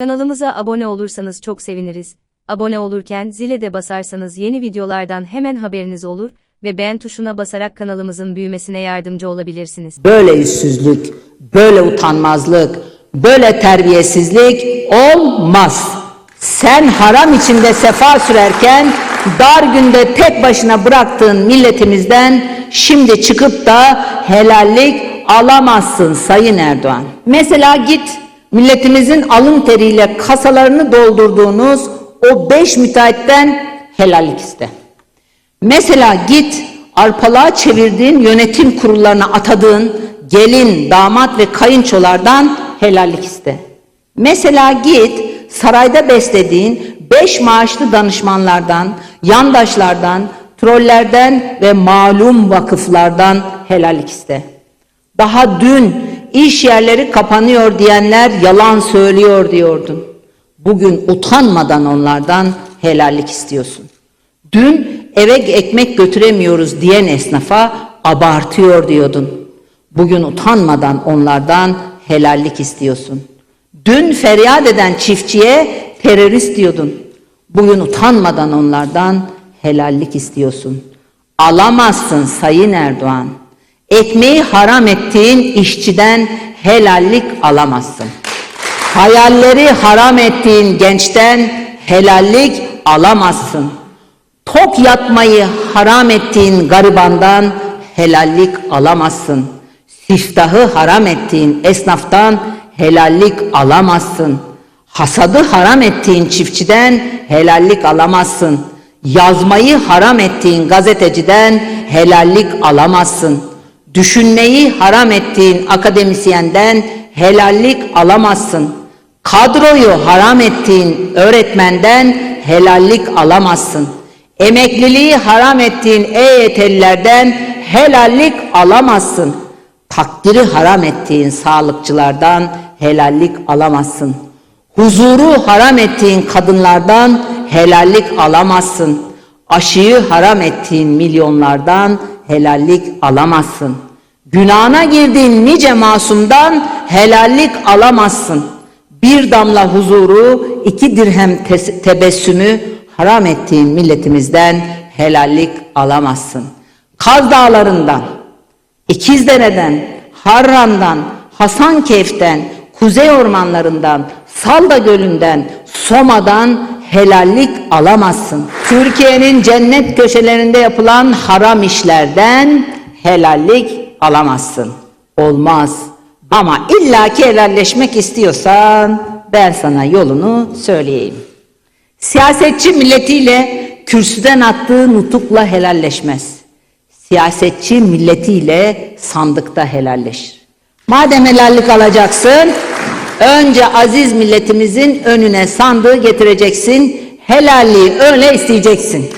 Kanalımıza abone olursanız çok seviniriz. Abone olurken zile de basarsanız yeni videolardan hemen haberiniz olur ve beğen tuşuna basarak kanalımızın büyümesine yardımcı olabilirsiniz. Böyle yüzsüzlük, böyle utanmazlık, böyle terbiyesizlik olmaz. Sen haram içinde sefa sürerken dar günde tek başına bıraktığın milletimizden şimdi çıkıp da helallik alamazsın Sayın Erdoğan. Mesela git milletimizin alın teriyle kasalarını doldurduğunuz o beş müteahhitten helallik iste. Mesela git arpalığa çevirdiğin yönetim kurullarına atadığın gelin, damat ve kayınçolardan helallik iste. Mesela git sarayda beslediğin beş maaşlı danışmanlardan, yandaşlardan, trollerden ve malum vakıflardan helallik iste. Daha dün iş yerleri kapanıyor diyenler yalan söylüyor diyordun. Bugün utanmadan onlardan helallik istiyorsun. Dün eve ekmek götüremiyoruz diyen esnafa abartıyor diyordun. Bugün utanmadan onlardan helallik istiyorsun. Dün feryat eden çiftçiye terörist diyordun. Bugün utanmadan onlardan helallik istiyorsun. Alamazsın Sayın Erdoğan. Ekmeği haram ettiğin işçiden helallik alamazsın. Hayalleri haram ettiğin gençten helallik alamazsın. Tok yatmayı haram ettiğin garibandan helallik alamazsın. Siftahı haram ettiğin esnaftan helallik alamazsın. Hasadı haram ettiğin çiftçiden helallik alamazsın. Yazmayı haram ettiğin gazeteciden helallik alamazsın. Düşünmeyi haram ettiğin akademisyenden helallik alamazsın. Kadroyu haram ettiğin öğretmenden helallik alamazsın. Emekliliği haram ettiğin EYT'lilerden helallik alamazsın. Takdiri haram ettiğin sağlıkçılardan helallik alamazsın. Huzuru haram ettiğin kadınlardan helallik alamazsın. Aşıyı haram ettiğin milyonlardan helallik alamazsın. Günahına girdiğin nice masumdan helallik alamazsın. Bir damla huzuru, iki dirhem tes- tebessümü haram ettiğin milletimizden helallik alamazsın. Kaz dağlarından, İkizdere'den, Harran'dan, Hasankeyf'ten, Kuzey ormanlarından, Salda Gölü'nden, Soma'dan helallik alamazsın. Türkiye'nin cennet köşelerinde yapılan haram işlerden helallik alamazsın. Olmaz. Ama illaki helalleşmek istiyorsan ben sana yolunu söyleyeyim. Siyasetçi milletiyle kürsüden attığı nutukla helalleşmez. Siyasetçi milletiyle sandıkta helalleşir. Madem helallik alacaksın, önce aziz milletimizin önüne sandığı getireceksin, helalliği öyle isteyeceksin.